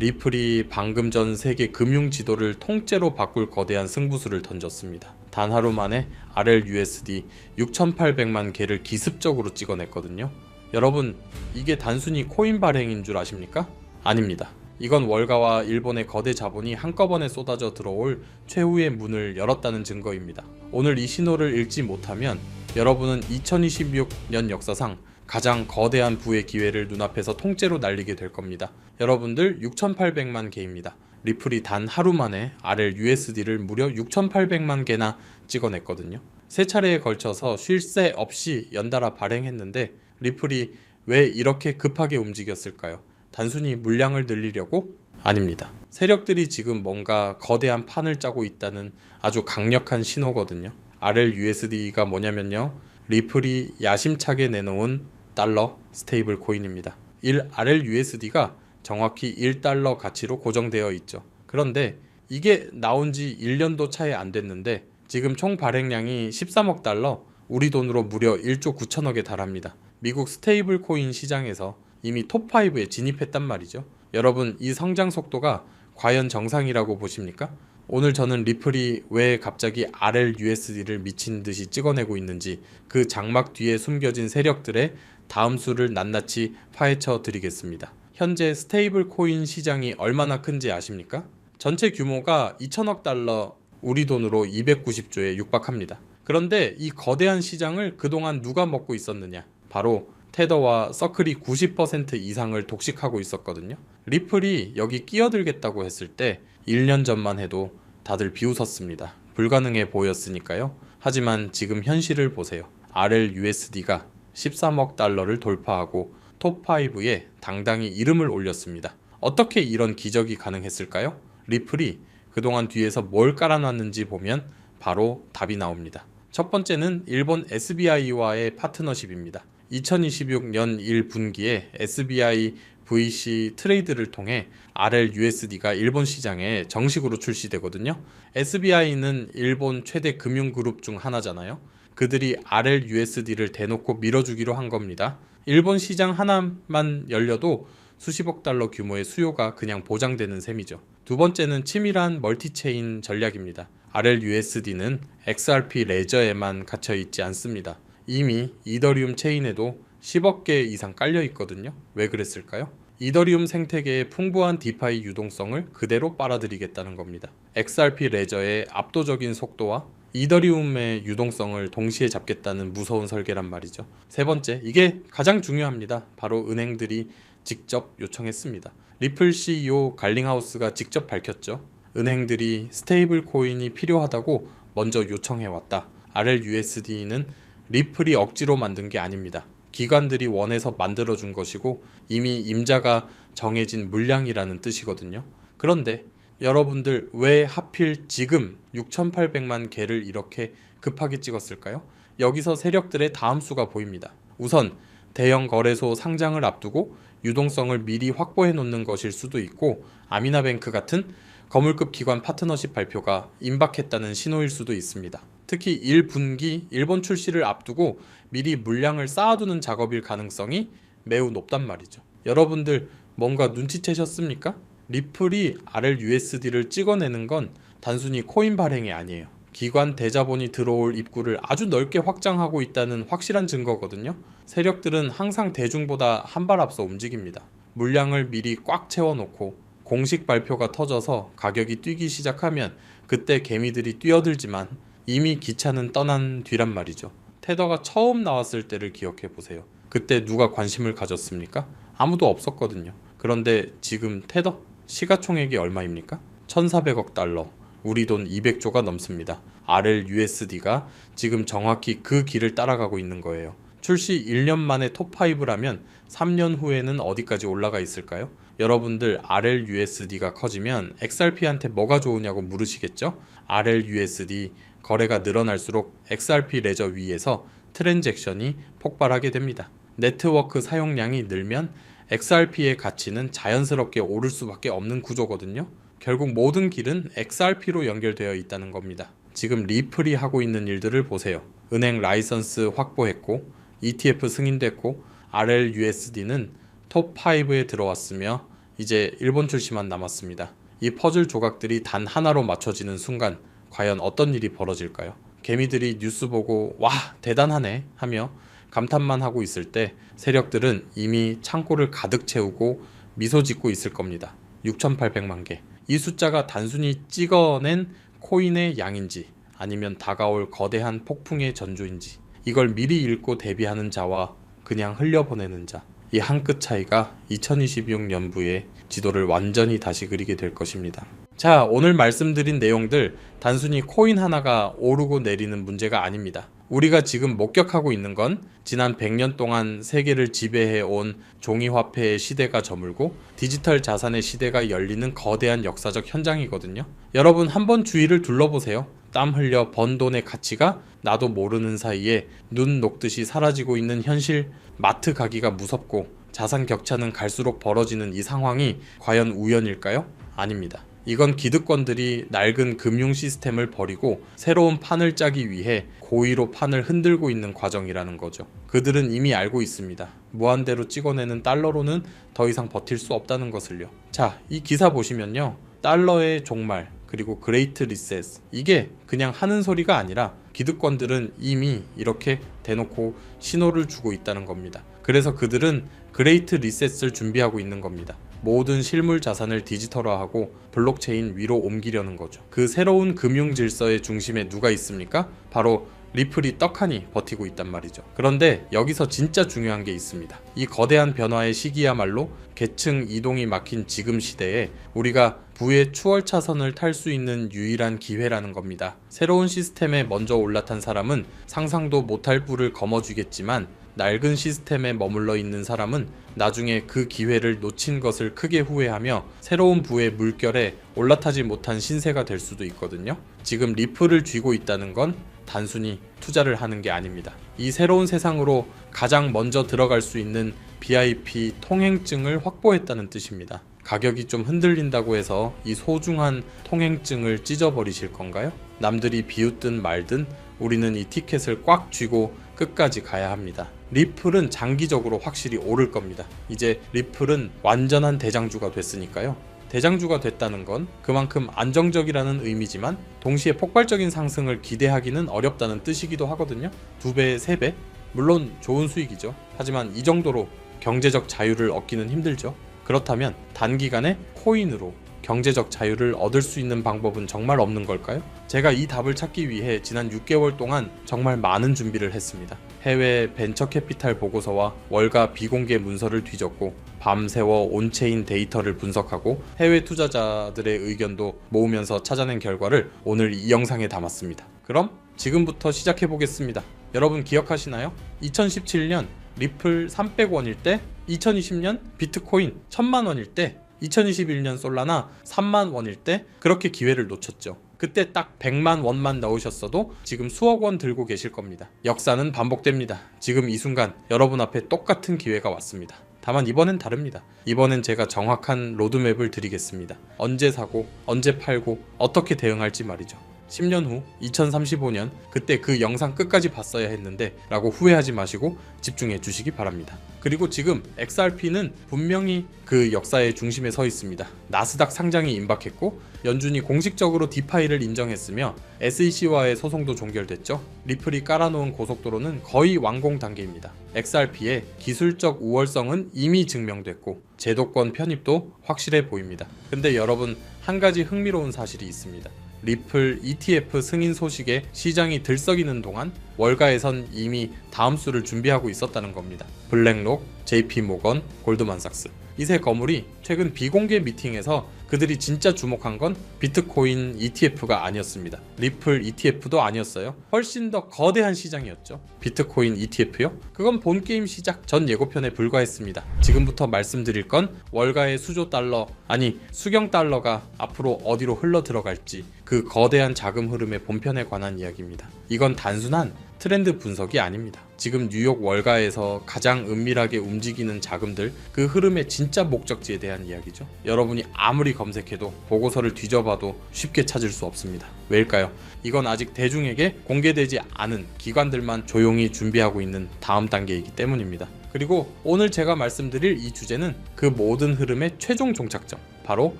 리플이 방금 전 세계 금융 지도를 통째로 바꿀 거대한 승부수를 던졌습니다. 단 하루 만에 RLUSD 6,800만 개를 기습적으로 찍어냈거든요. 여러분, 이게 단순히 코인 발행인 줄 아십니까? 아닙니다. 이건 월가와 일본의 거대 자본이 한꺼번에 쏟아져 들어올 최후의 문을 열었다는 증거입니다. 오늘 이 신호를 읽지 못하면 여러분은 2026년 역사상 가장 거대한 부의 기회를 눈앞에서 통째로 날리게 될 겁니다. 여러분들 6,800만 개입니다. 리플이 단 하루 만에 RLUSD를 무려 6,800만 개나 찍어냈거든요. 세 차례에 걸쳐서 쉴 새 없이 연달아 발행했는데 리플이 왜 이렇게 급하게 움직였을까요? 단순히 물량을 늘리려고? 아닙니다. 세력들이 지금 뭔가 거대한 판을 짜고 있다는 아주 강력한 신호거든요. RLUSD가 뭐냐면요. 리플이 야심차게 내놓은 달러 스테이블 코인입니다. 1 RLUSD가 정확히 1달러 가치로 고정되어 있죠. 그런데 이게 나온 지 1년도 차이 안 됐는데 지금 총 발행량이 13억 달러, 우리 돈으로 무려 1조 9천억에 달합니다. 미국 스테이블 코인 시장에서 이미 톱5에 진입했단 말이죠. 여러분, 이 성장 속도가 과연 정상이라고 보십니까? 오늘 저는 리플이 왜 갑자기 RLUSD를 미친 듯이 찍어내고 있는지 그 장막 뒤에 숨겨진 세력들의 다음 수를 낱낱이 파헤쳐 드리겠습니다. 현재 스테이블 코인 시장이 얼마나 큰지 아십니까? 전체 규모가 2천억 달러, 우리 돈으로 290조에 육박합니다. 그런데 이 거대한 시장을 그동안 누가 먹고 있었느냐? 바로 테더와 서클이 90% 이상을 독식하고 있었거든요. 리플이 여기 끼어들겠다고 했을 때 1년 전만 해도 다들 비웃었습니다. 불가능해 보였으니까요. 하지만 지금 현실을 보세요. RLUSD가 13억 달러를 돌파하고 톱5에 당당히 이름을 올렸습니다. 어떻게 이런 기적이 가능했을까요? 리플이 그동안 뒤에서 뭘 깔아놨는지 보면 바로 답이 나옵니다. 첫 번째는 일본 SBI와의 파트너십입니다. 2026년 1분기에 SBI VC 트레이드를 통해 RLUSD가 일본 시장에 정식으로 출시되거든요. SBI는 일본 최대 금융그룹 중 하나잖아요. 그들이 RLUSD를 대놓고 밀어주기로 한 겁니다. 일본 시장 하나만 열려도 수십억 달러 규모의 수요가 그냥 보장되는 셈이죠. 두 번째는 치밀한 멀티체인 전략입니다. RLUSD는 XRP 레저에만 갇혀 있지 않습니다. 이미 이더리움 체인에도 10억 개 이상 깔려 있거든요. 왜 그랬을까요? 이더리움 생태계의 풍부한 디파이 유동성을 그대로 빨아들이겠다는 겁니다. XRP 레저의 압도적인 속도와 이더리움의 유동성을 동시에 잡겠다는 무서운 설계란 말이죠. 세 번째, 이게 가장 중요합니다. 바로 은행들이 직접 요청했습니다. 리플 CEO 갈링하우스가 직접 밝혔죠. 은행들이 스테이블 코인이 필요하다고 먼저 요청해 왔다. RLUSD는 리플이 억지로 만든 게 아닙니다. 기관들이 원해서 만들어 준 것이고 이미 임자가 정해진 물량이라는 뜻이거든요. 그런데 여러분들 왜 하필 지금 6,800만 개를 이렇게 급하게 찍었을까요? 여기서 세력들의 다음 수가 보입니다. 우선 대형 거래소 상장을 앞두고 유동성을 미리 확보해 놓는 것일 수도 있고 아미나뱅크 같은 거물급 기관 파트너십 발표가 임박했다는 신호일 수도 있습니다. 특히 1분기 일본 출시를 앞두고 미리 물량을 쌓아두는 작업일 가능성이 매우 높단 말이죠. 여러분들 뭔가 눈치채셨습니까? 리플이 RLUSD를 찍어내는 건 단순히 코인 발행이 아니에요. 기관 대자본이 들어올 입구를 아주 넓게 확장하고 있다는 확실한 증거거든요. 세력들은 항상 대중보다 한 발 앞서 움직입니다. 물량을 미리 꽉 채워놓고 공식 발표가 터져서 가격이 뛰기 시작하면 그때 개미들이 뛰어들지만 이미 기차는 떠난 뒤란 말이죠. 테더가 처음 나왔을 때를 기억해 보세요. 그때 누가 관심을 가졌습니까? 아무도 없었거든요. 그런데 지금 테더 시가총액이 얼마입니까? 1,400억 달러. 우리 돈 200조가 넘습니다. RLUSD가 지금 정확히 그 길을 따라가고 있는 거예요. 출시 1년 만에 톱5라면 3년 후에는 어디까지 올라가 있을까요? 여러분들 RLUSD가 커지면 XRP한테 뭐가 좋으냐고 물으시겠죠? RLUSD 거래가 늘어날수록 XRP 레저 위에서 트랜잭션이 폭발하게 됩니다. 네트워크 사용량이 늘면 XRP의 가치는 자연스럽게 오를 수밖에 없는 구조거든요. 결국 모든 길은 XRP로 연결되어 있다는 겁니다. 지금 리플이 하고 있는 일들을 보세요. 은행 라이선스 확보했고 ETF 승인됐고 RLUSD는 톱5에 들어왔으며 이제 일본 출시만 남았습니다. 이 퍼즐 조각들이 단 하나로 맞춰지는 순간 과연 어떤 일이 벌어질까요? 개미들이 뉴스 보고 와 대단하네 하며 감탄만 하고 있을 때 세력들은 이미 창고를 가득 채우고 미소 짓고 있을 겁니다. 6,800만 개. 이 숫자가 단순히 찍어낸 코인의 양인지 아니면 다가올 거대한 폭풍의 전조인지 이걸 미리 읽고 대비하는 자와 그냥 흘려보내는 자. 이 한 끗 차이가 2026년부의 지도를 완전히 다시 그리게 될 것입니다. 자, 오늘 말씀드린 내용들 단순히 코인 하나가 오르고 내리는 문제가 아닙니다. 우리가 지금 목격하고 있는 건 지난 100년 동안 세계를 지배해 온 종이화폐의 시대가 저물고 디지털 자산의 시대가 열리는 거대한 역사적 현장이거든요. 여러분 한번 주위를 둘러보세요. 땀 흘려 번 돈의 가치가 나도 모르는 사이에 눈 녹듯이 사라지고 있는 현실, 마트 가기가 무섭고 자산 격차는 갈수록 벌어지는 이 상황이 과연 우연일까요? 아닙니다. 이건 기득권들이 낡은 금융 시스템을 버리고 새로운 판을 짜기 위해 고의로 판을 흔들고 있는 과정이라는 거죠. 그들은 이미 알고 있습니다. 무한대로 찍어내는 달러로는 더 이상 버틸 수 없다는 것을요. 자, 이 기사 보시면요. 달러의 종말, 그리고 그레이트 리셋. 이게 그냥 하는 소리가 아니라 기득권들은 이미 이렇게 대놓고 신호를 주고 있다는 겁니다. 그래서 그들은 그레이트 리셋을 준비하고 있는 겁니다. 모든 실물 자산을 디지털화하고 블록체인 위로 옮기려는 거죠. 그 새로운 금융 질서의 중심에 누가 있습니까? 바로 리플이 떡하니 버티고 있단 말이죠. 그런데 여기서 진짜 중요한 게 있습니다. 이 거대한 변화의 시기야말로 계층 이동이 막힌 지금 시대에 우리가 부의 추월 차선을 탈 수 있는 유일한 기회라는 겁니다. 새로운 시스템에 먼저 올라탄 사람은 상상도 못할 뿔을 거머쥐겠지만 낡은 시스템에 머물러 있는 사람은 나중에 그 기회를 놓친 것을 크게 후회하며 새로운 부의 물결에 올라타지 못한 신세가 될 수도 있거든요. 지금 리플을 쥐고 있다는 건 단순히 투자를 하는 게 아닙니다. 이 새로운 세상으로 가장 먼저 들어갈 수 있는 BIP 통행증을 확보했다는 뜻입니다. 가격이 좀 흔들린다고 해서 이 소중한 통행증을 찢어버리실 건가요? 남들이 비웃든 말든 우리는 이 티켓을 꽉 쥐고 끝까지 가야 합니다. 리플은 장기적으로 확실히 오를 겁니다. 이제 리플은 완전한 대장주가 됐으니까요. 대장주가 됐다는 건 그만큼 안정적이라는 의미지만 동시에 폭발적인 상승을 기대하기는 어렵다는 뜻이기도 하거든요. 두 배, 세 배? 물론 좋은 수익이죠. 하지만 이 정도로 경제적 자유를 얻기는 힘들죠. 그렇다면 단기간에 코인으로 경제적 자유를 얻을 수 있는 방법은 정말 없는 걸까요? 제가 이 답을 찾기 위해 지난 6개월 동안 정말 많은 준비를 했습니다. 해외 벤처 캐피탈 보고서와 월가 비공개 문서를 뒤졌고 밤새워 온체인 데이터를 분석하고 해외 투자자들의 의견도 모으면서 찾아낸 결과를 오늘 이 영상에 담았습니다. 그럼 지금부터 시작해 보겠습니다. 여러분 기억하시나요? 2017년 리플 300원일 때 2020년 비트코인 1000만 원일 때 2021년 솔라나 3만 원일 때 그렇게 기회를 놓쳤죠. 그때 딱 100만 원만 넣으셨어도 지금 수억 원 들고 계실 겁니다. 역사는 반복됩니다. 지금 이 순간 여러분 앞에 똑같은 기회가 왔습니다. 다만 이번엔 다릅니다. 이번엔 제가 정확한 로드맵을 드리겠습니다. 언제 사고, 언제 팔고, 어떻게 대응할지 말이죠. 10년 후 2035년 그때 그 영상 끝까지 봤어야 했는데 라고 후회하지 마시고 집중해 주시기 바랍니다. 그리고 지금 XRP는 분명히 그 역사의 중심에 서 있습니다. 나스닥 상장이 임박했고 연준이 공식적으로 디파이를 인정했으며 SEC와의 소송도 종결됐죠. 리플이 깔아놓은 고속도로는 거의 완공 단계입니다. XRP의 기술적 우월성은 이미 증명됐고 제도권 편입도 확실해 보입니다. 근데 여러분 한 가지 흥미로운 사실이 있습니다. 리플 ETF 승인 소식에 시장이 들썩이는 동안 월가에선 이미 다음 수를 준비하고 있었다는 겁니다. 블랙록, JP 모건, 골드만삭스. 이세 거물이 최근 비공개 미팅에서 그들이 진짜 주목한 건 비트코인 ETF가 아니었습니다. 리플 ETF도 아니었어요. 훨씬 더 거대한 시장이었죠. 비트코인 ETF요? 그건 본 게임 시작 전 예고편에 불과했습니다. 지금부터 말씀드릴 건 월가의 수조 달러, 아니 수경 달러가 앞으로 어디로 흘러 들어갈지 그 거대한 자금 흐름의 본편에 관한 이야기입니다. 이건 단순한 트렌드 분석이 아닙니다. 지금 뉴욕 월가에서 가장 은밀하게 움직이는 자금들 그 흐름의 진짜 목적지에 대한 이야기죠. 여러분이 아무리 검색해도 보고서를 뒤져봐도 쉽게 찾을 수 없습니다. 왜일까요? 이건 아직 대중에게 공개되지 않은 기관들만 조용히 준비하고 있는 다음 단계이기 때문입니다. 그리고 오늘 제가 말씀드릴 이 주제는 그 모든 흐름의 최종 종착점, 바로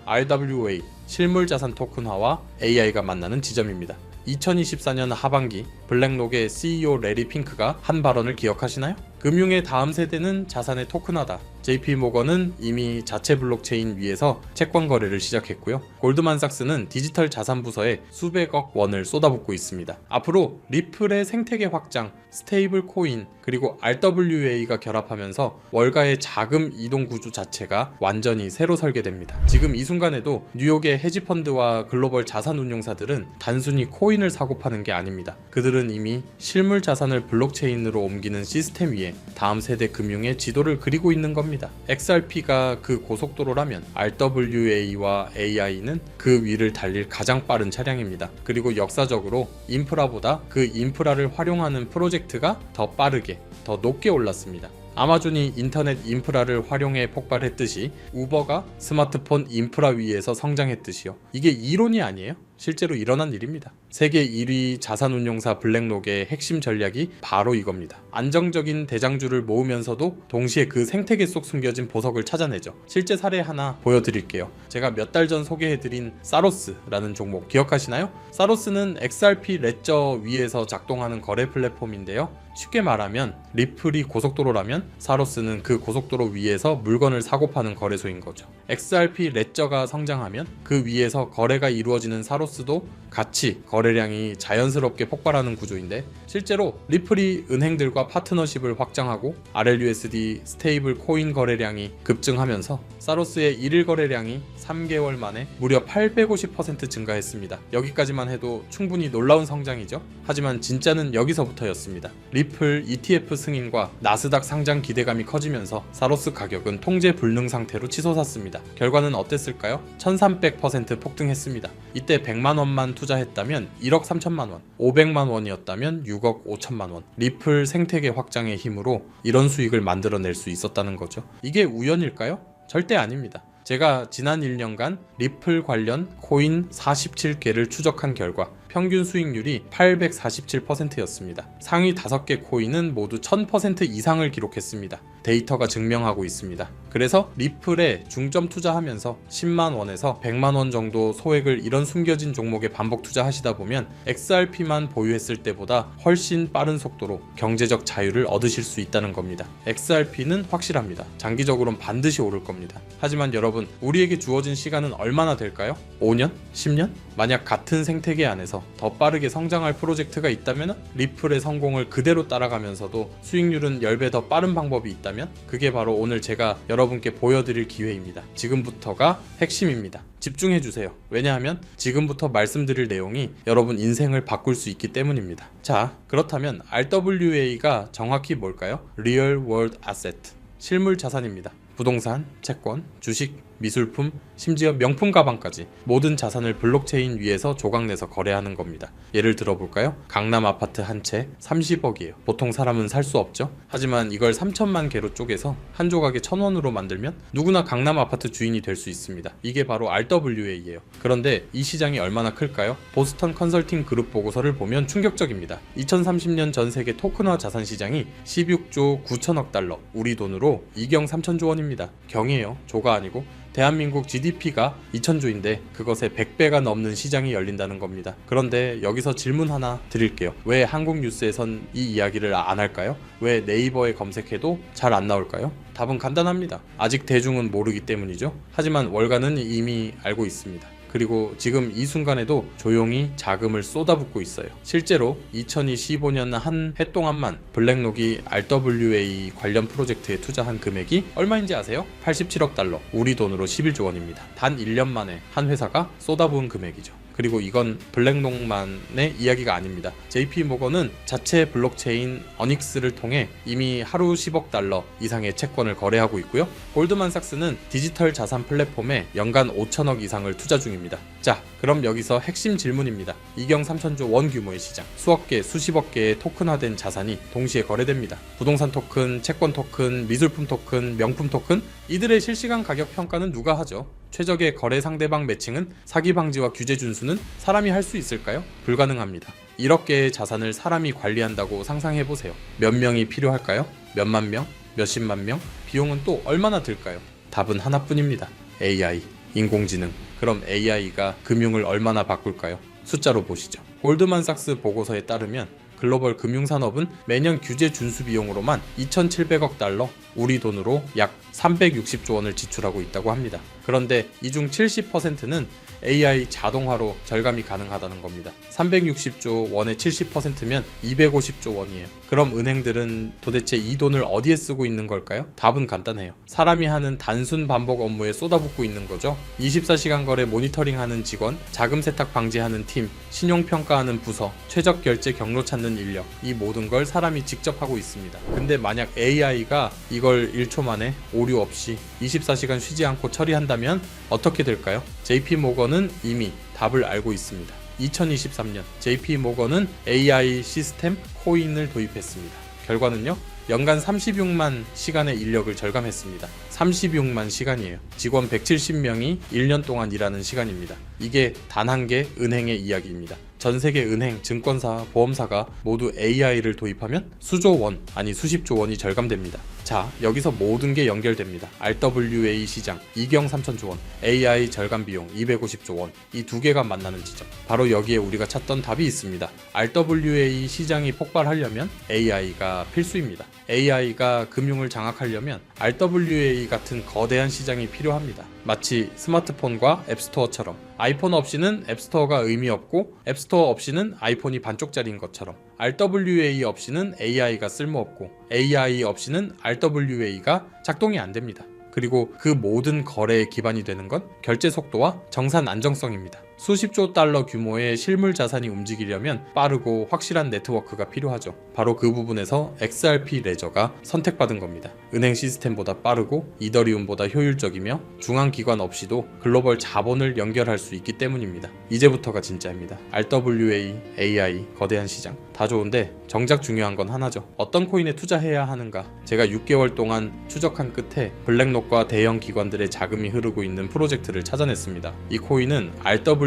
RWA 실물 자산 토큰화와 AI가 만나는 지점입니다. 2024년 하반기 블랙록의 CEO 레리 핑크가 한 발언을 기억하시나요? 금융의 다음 세대는 자산의 토큰화다. JP 모건은 이미 자체 블록체인 위에서 채권 거래를 시작했고요. 골드만삭스는 디지털 자산 부서에 수백억 원을 쏟아붓고 있습니다. 앞으로 리플의 생태계 확장, 스테이블 코인, 그리고 RWA가 결합하면서 월가의 자금 이동 구조 자체가 완전히 새로 설계됩니다. 지금 이 순간에도 뉴욕의 헤지펀드와 글로벌 자산 운용사들은 단순히 코인을 사고 파는 게 아닙니다. 그 들은 이미 실물 자산을 블록체인으로 옮기는 시스템 위에 다음 세대 금융의 지도를 그리고 있는 겁니다. XRP가 그 고속도로라면 RWA와 AI는 그 위를 달릴 가장 빠른 차량입니다. 그리고 역사적으로 인프라보다 그 인프라를 활용하는 프로젝트가 더 빠르게, 더 높게 올랐습니다. 아마존이 인터넷 인프라를 활용해 폭발했듯이 우버가 스마트폰 인프라 위에서 성장했듯이요. 이게 이론이 아니에요. 실제로 일어난 일입니다. 세계 1위 자산운용사 블랙록의 핵심 전략이 바로 이겁니다. 안정적인 대장주를 모으면서도 동시에 그 생태계 속 숨겨진 보석을 찾아내죠. 실제 사례 하나 보여드릴게요. 제가 몇 달 전 소개해드린 사로스라는 종목 기억하시나요? 사로스는 XRP 레저 위에서 작동하는 거래 플랫폼인데요. 쉽게 말하면 리플이 고속도로라면 사로스는 그 고속도로 위에서 물건을 사고 파는 거래소인 거죠. XRP 레저가 성장하면 그 위에서 거래가 이루어지는 사로스도 같이 거래량이 자연스럽게 폭발하는 구조인데 실제로 리플이 은행들과 파트너십을 확장하고 RLUSD 스테이블 코인 거래량이 급증하면서 사로스의 일일 거래량이 3개월 만에 무려 850% 증가했습니다. 여기까지만 해도 충분히 놀라운 성장이죠. 하지만 진짜는 여기서부터였습니다. 리플 ETF 승인과 나스닥 상장 기대감이 커지면서 사로스 가격은 통제 불능 상태로 치솟았습니다. 결과는 어땠을까요? 1300% 폭등했습니다. 이때 100만 원만 투자했다면 1억 3천만 원, 500만 원이었다면 6억 5천만 원. 리플 생태계 확장의 힘으로 이런 수익을 만들어낼 수 있었다는 거죠. 이게 우연일까요? 절대 아닙니다. 제가 지난 1년간 리플 관련 코인 47개를 추적한 결과 평균 수익률이 847%였습니다. 상위 5개 코인은 모두 1000% 이상을 기록했습니다. 데이터가 증명하고 있습니다. 그래서 리플에 중점 투자하면서 10만 원에서 100만 원 정도 소액을 이런 숨겨진 종목에 반복 투자하시다 보면 XRP만 보유했을 때보다 훨씬 빠른 속도로 경제적 자유를 얻으실 수 있다는 겁니다. XRP는 확실합니다. 장기적으로는 반드시 오를 겁니다. 하지만 여러분, 우리에게 주어진 시간은 얼마나 될까요? 5년? 10년? 만약 같은 생태계 안에서 더 빠르게 성장할 프로젝트가 있다면 리플의 성공을 그대로 따라가면서도 수익률은 10배 더 빠른 방법이 있다면 그게 바로 오늘 제가 여러분께 보여드릴 기회입니다. 지금부터가 핵심입니다. 집중해 주세요. 왜냐하면 지금부터 말씀드릴 내용이 여러분 인생을 바꿀 수 있기 때문입니다. 자, 그렇다면 RWA가 정확히 뭘까요? Real World Asset. 실물 자산입니다. 부동산, 채권, 주식, 미술품, 심지어 명품 가방까지 모든 자산을 블록체인 위에서 조각내서 거래하는 겁니다. 예를 들어볼까요? 강남 아파트 한 채 30억이에요. 보통 사람은 살 수 없죠? 하지만 이걸 3천만 개로 쪼개서 한 조각에 1000원으로 만들면 누구나 강남 아파트 주인이 될 수 있습니다. 이게 바로 RWA예요. 그런데 이 시장이 얼마나 클까요? 보스턴 컨설팅 그룹 보고서를 보면 충격적입니다. 2030년 전 세계 토큰화 자산 시장이 16조 9천억 달러, 우리 돈으로 2경 3천조 원입니다. 경이에요. 조가 아니고 대한민국 GDP가 2천조인데 그것의 100배가 넘는 시장이 열린다는 겁니다. 그런데 여기서 질문 하나 드릴게요. 왜 한국 뉴스에선 이 이야기를 안 할까요? 왜 네이버에 검색해도 잘 안 나올까요? 답은 간단합니다. 아직 대중은 모르기 때문이죠. 하지만 월가는 이미 알고 있습니다. 그리고 지금 이 순간에도 조용히 자금을 쏟아붓고 있어요. 실제로 2025년 한 해 동안만 블랙록이 RWA 관련 프로젝트에 투자한 금액이 얼마인지 아세요? 87억 달러, 우리 돈으로 11조 원입니다. 단 1년 만에 한 회사가 쏟아부은 금액이죠. 그리고 이건 블랙록만의 이야기가 아닙니다. JP 모건은 자체 블록체인 어닉스를 통해 이미 하루 10억 달러 이상의 채권을 거래하고 있고요. 골드만삭스는 디지털 자산 플랫폼에 연간 5천억 이상을 투자 중입니다. 자, 그럼 여기서 핵심 질문입니다. 이경 3천조 원 규모의 시장, 수억 개, 수십억 개의 토큰화된 자산이 동시에 거래됩니다. 부동산 토큰, 채권 토큰, 미술품 토큰, 명품 토큰 이들의 실시간 가격 평가는 누가 하죠? 최적의 거래 상대방 매칭은 사기 방지와 규제 준수는 사람이 할 수 있을까요? 불가능합니다. 1억 개의 자산을 사람이 관리한다고 상상해 보세요. 몇 명이 필요할까요? 몇만 명? 몇십만 명? 비용은 또 얼마나 들까요? 답은 하나뿐입니다. AI, 인공지능. 그럼 AI가 금융을 얼마나 바꿀까요? 숫자로 보시죠. 골드만삭스 보고서에 따르면 글로벌 금융산업은 매년 규제 준수 비용으로만 2,700억 달러, 우리 돈으로 약 360조 원을 지출하고 있다고 합니다. 그런데 이 중 70%는 AI 자동화로 절감이 가능하다는 겁니다. 360조 원의 70%면 250조 원이에요. 그럼 은행들은 도대체 이 돈을 어디에 쓰고 있는 걸까요? 답은 간단해요. 사람이 하는 단순 반복 업무에 쏟아붓고 있는 거죠. 24시간 거래 모니터링하는 직원, 자금 세탁 방지하는 팀, 신용 평가하는 부서, 최적 결제 경로 찾는 인력, 이 모든 걸 사람이 직접 하고 있습니다. 근데 만약 AI가 이걸 1초 만에 오류 없이 24시간 쉬지 않고 처리한다면 어떻게 될까요? JP 모건은 이미 답을 알고 있습니다. 2023년 JP 모건은 AI 시스템 코인을 도입했습니다. 결과는요? 연간 36만 시간의 인력을 절감했습니다. 36만 시간이에요. 직원 170명이 1년 동안 일하는 시간입니다. 이게 단 한 개 은행의 이야기입니다. 전 세계 은행, 증권사, 보험사가 모두 AI를 도입하면 수조 원, 아니 수십조 원이 절감됩니다. 자, 여기서 모든 게 연결됩니다. RWA 시장, 이경 3천조 원, AI 절감 비용 250조 원, 이 두 개가 만나는 지점. 바로 여기에 우리가 찾던 답이 있습니다. RWA 시장이 폭발하려면 AI가 필수입니다. AI가 금융을 장악하려면 RWA 같은 거대한 시장이 필요합니다. 마치 스마트폰과 앱스토어처럼 아이폰 없이는 앱스토어가 의미 없고 앱스토어 없이는 아이폰이 반쪽짜리인 것처럼 RWA 없이는 AI가 쓸모없고 AI 없이는 RWA가 작동이 안 됩니다. 그리고 그 모든 거래의 기반이 되는 건 결제 속도와 정산 안정성입니다. 수십조 달러 규모의 실물 자산이 움직이려면 빠르고 확실한 네트워크가 필요하죠. 바로 그 부분에서 XRP 레저가 선택받은 겁니다. 은행 시스템보다 빠르고 이더리움보다 효율적이며 중앙 기관 없이도 글로벌 자본을 연결할 수 있기 때문입니다. 이제부터가 진짜입니다. RWA, AI, 거대한 시장 다 좋은데 정작 중요한 건 하나죠. 어떤 코인에 투자해야 하는가? 제가 6개월 동안 추적한 끝에 블랙록과 대형 기관들의 자금이 흐르고 있는 프로젝트를 찾아냈습니다. 이 코인은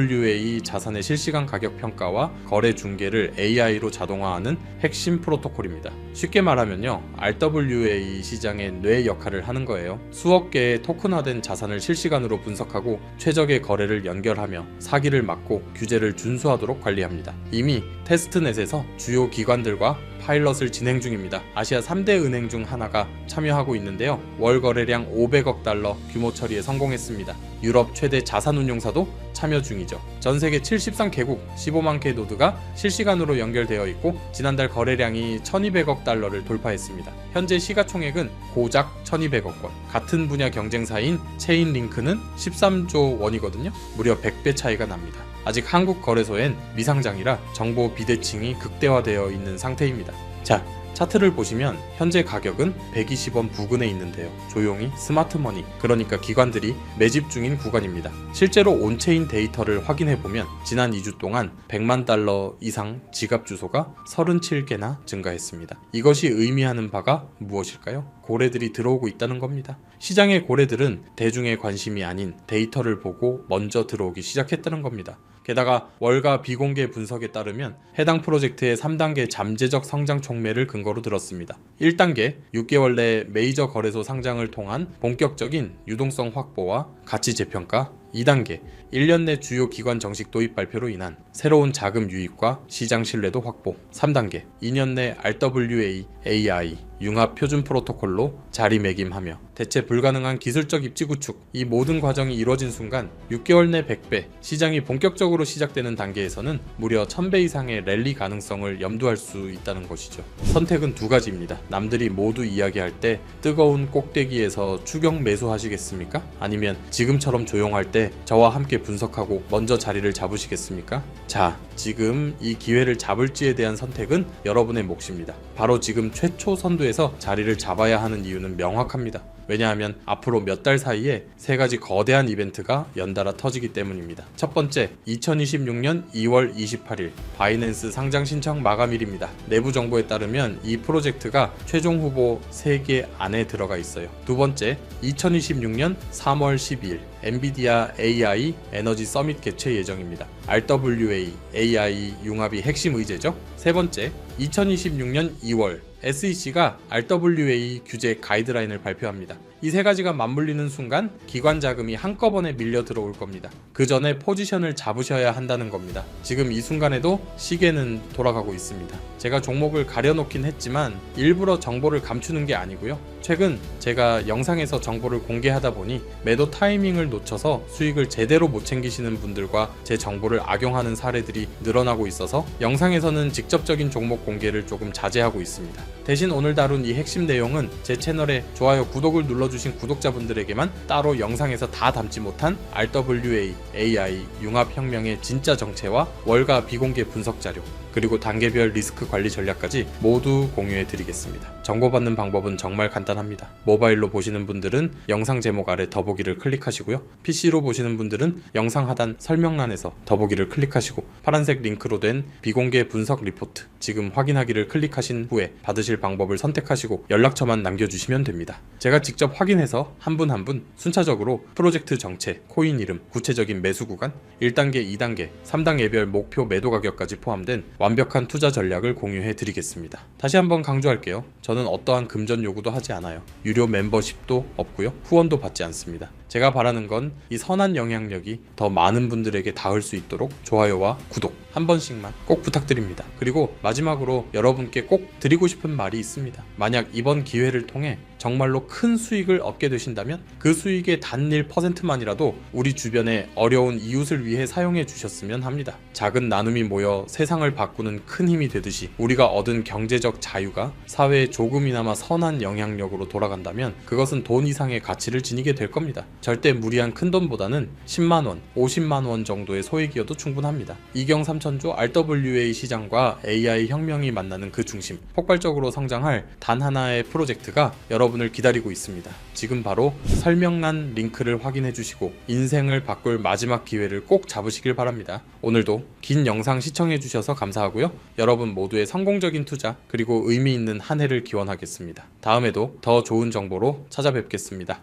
RWA 자산의 실시간 가격 평가와 거래 중계를 AI로 자동화하는 핵심 프로토콜입니다. 쉽게 말하면요. RWA 시장의 뇌 역할을 하는 거예요. 수억 개의 토큰화된 자산을 실시간으로 분석하고 최적의 거래를 연결하며 사기를 막고 규제를 준수하도록 관리합니다. 이미 테스트넷에서 주요 기관들과 파일럿을 진행 중입니다. 아시아 3대 은행 중 하나가 참여하고 있는데요. 월 거래량 500억 달러 규모 처리에 성공했습니다. 유럽 최대 자산운용사도 참여 중이죠. 전 세계 73개국 15만 개 노드가 실시간으로 연결되어 있고 지난달 거래량이 1200억 달러를 돌파했습니다. 현재 시가총액은 고작 1200억 원. 같은 분야 경쟁사인 체인링크는 13조 원이거든요. 무려 100배 차이가 납니다. 아직 한국 거래소엔 미상장이라 정보 비대칭이 극대화되어 있는 상태입니다. 자, 차트를 보시면 현재 가격은 120원 부근에 있는데요. 조용히 스마트머니, 그러니까 기관들이 매집 중인 구간입니다. 실제로 온체인 데이터를 확인해 보면 지난 2주 동안 100만 달러 이상 지갑 주소가 37개나 증가했습니다. 이것이 의미하는 바가 무엇일까요? 고래들이 들어오고 있다는 겁니다. 시장의 고래들은 대중의 관심이 아닌 데이터를 보고 먼저 들어오기 시작했다는 겁니다. 게다가 월가 비공개 분석에 따르면 해당 프로젝트의 3단계 잠재적 성장 촉매를 근거로 들었습니다. 1단계 6개월 내 메이저 거래소 상장을 통한 본격적인 유동성 확보와 가치 재평가. 2단계 1년 내 주요 기관 정식 도입 발표로 인한 새로운 자금 유입과 시장 신뢰도 확보. 3단계 2년 내 RWA, AI, 융합 표준 프로토콜로 자리매김하며 대체 불가능한 기술적 입지 구축 이 모든 과정이 이루어진 순간 6개월 내 100배 시장이 본격적으로 시작되는 단계에서는 무려 1000배 이상의 랠리 가능성을 염두할 수 있다는 것이죠. 선택은 두 가지입니다. 남들이 모두 이야기할 때 뜨거운 꼭대기에서 추격 매수하시겠습니까? 아니면 지금처럼 조용할 때 저와 함께 분석하고 먼저 자리를 잡으시겠습니까? 자, 지금 이 기회를 잡을지에 대한 선택은 여러분의 몫입니다. 바로 지금 최초 선두에 서 자리를 잡아야 하는 이유는 명확합니다. 왜냐하면 앞으로 몇 달 사이에 세 가지 거대한 이벤트가 연달아 터지기 때문입니다. 첫 번째, 2026년 2월 28일 바이낸스 상장 신청 마감일입니다. 내부 정보에 따르면 이 프로젝트가 최종 후보 3개 안에 들어가 있어요. 두 번째, 2026년 3월 12일 엔비디아 AI 에너지 서밋 개최 예정입니다. RWA AI 융합이 핵심 의제죠. 세 번째, 2026년 2월 SEC가 RWA 규제 가이드라인을 발표합니다. 이 세 가지가 맞물리는 순간 기관 자금이 한꺼번에 밀려 들어올 겁니다. 그 전에 포지션을 잡으셔야 한다는 겁니다. 지금 이 순간에도 시계는 돌아가고 있습니다. 제가 종목을 가려놓긴 했지만 일부러 정보를 감추는 게 아니고요. 최근 제가 영상에서 정보를 공개하다 보니 매도 타이밍을 놓쳐서 수익을 제대로 못 챙기시는 분들과 제 정보를 악용하는 사례들이 늘어나고 있어서 영상에서는 직접적인 종목 공개를 조금 자제하고 있습니다. 대신 오늘 다룬 이 핵심 내용은 제 채널에 좋아요, 구독을 눌러주신 구독자분들에게만 따로 영상에서 다 담지 못한 RWA, AI, 융합혁명의 진짜 정체와 월가 비공개 분석 자료, 그리고 단계별 리스크 관리 전략까지 모두 공유해 드리겠습니다. 정보받는 방법은 정말 간단합니다. 모바일로 보시는 분들은 영상 제목 아래 더보기를 클릭하시고요. PC로 보시는 분들은 영상 하단 설명란에서 더보기를 클릭하시고 파란색 링크로 된 비공개 분석 리포트 지금 확인하기를 클릭하신 후에 받으실 방법을 선택하시고 연락처만 남겨주시면 됩니다. 제가 직접 확인해서 한 분 한분 순차적으로 프로젝트 정체, 코인 이름, 구체적인 매수 구간, 1단계, 2단계, 3단계별 목표 매도 가격까지 포함된 완벽한 투자 전략을 공유해 드리겠습니다. 다시 한번 강조할게요. 저는 어떠한 금전 요구도 하지 않아요. 유료 멤버십도 없고요. 후원도 받지 않습니다. 제가 바라는 건 이 선한 영향력이 더 많은 분들에게 닿을 수 있도록 좋아요와 구독 한 번씩만 꼭 부탁드립니다. 그리고 마지막으로 여러분께 꼭 드리고 싶은 말이 있습니다. 만약 이번 기회를 통해 정말로 큰 수익을 얻게 되신다면 그 수익의 단 1%만이라도 우리 주변의 어려운 이웃을 위해 사용해 주셨으면 합니다. 작은 나눔이 모여 세상을 바꾸는 큰 힘이 되듯이 우리가 얻은 경제적 자유가 사회에 조금이나마 선한 영향력으로 돌아간다면 그것은 돈 이상의 가치를 지니게 될 겁니다. 절대 무리한 큰 돈보다는 10만 원, 50만 원 정도의 소액이어도 충분합니다. 이경 삼천조 RWA 시장과 AI 혁명이 만나는 그 중심, 폭발적으로 성장할 단 하나의 프로젝트가 여러분을 기다리고 있습니다. 지금 바로 설명란 링크를 확인해 주시고 인생을 바꿀 마지막 기회를 꼭 잡으시길 바랍니다. 오늘도 긴 영상 시청해 주셔서 감사하고요. 여러분 모두의 성공적인 투자 그리고 의미 있는 한 해를 기원하겠습니다. 다음에도 더 좋은 정보로 찾아뵙겠습니다.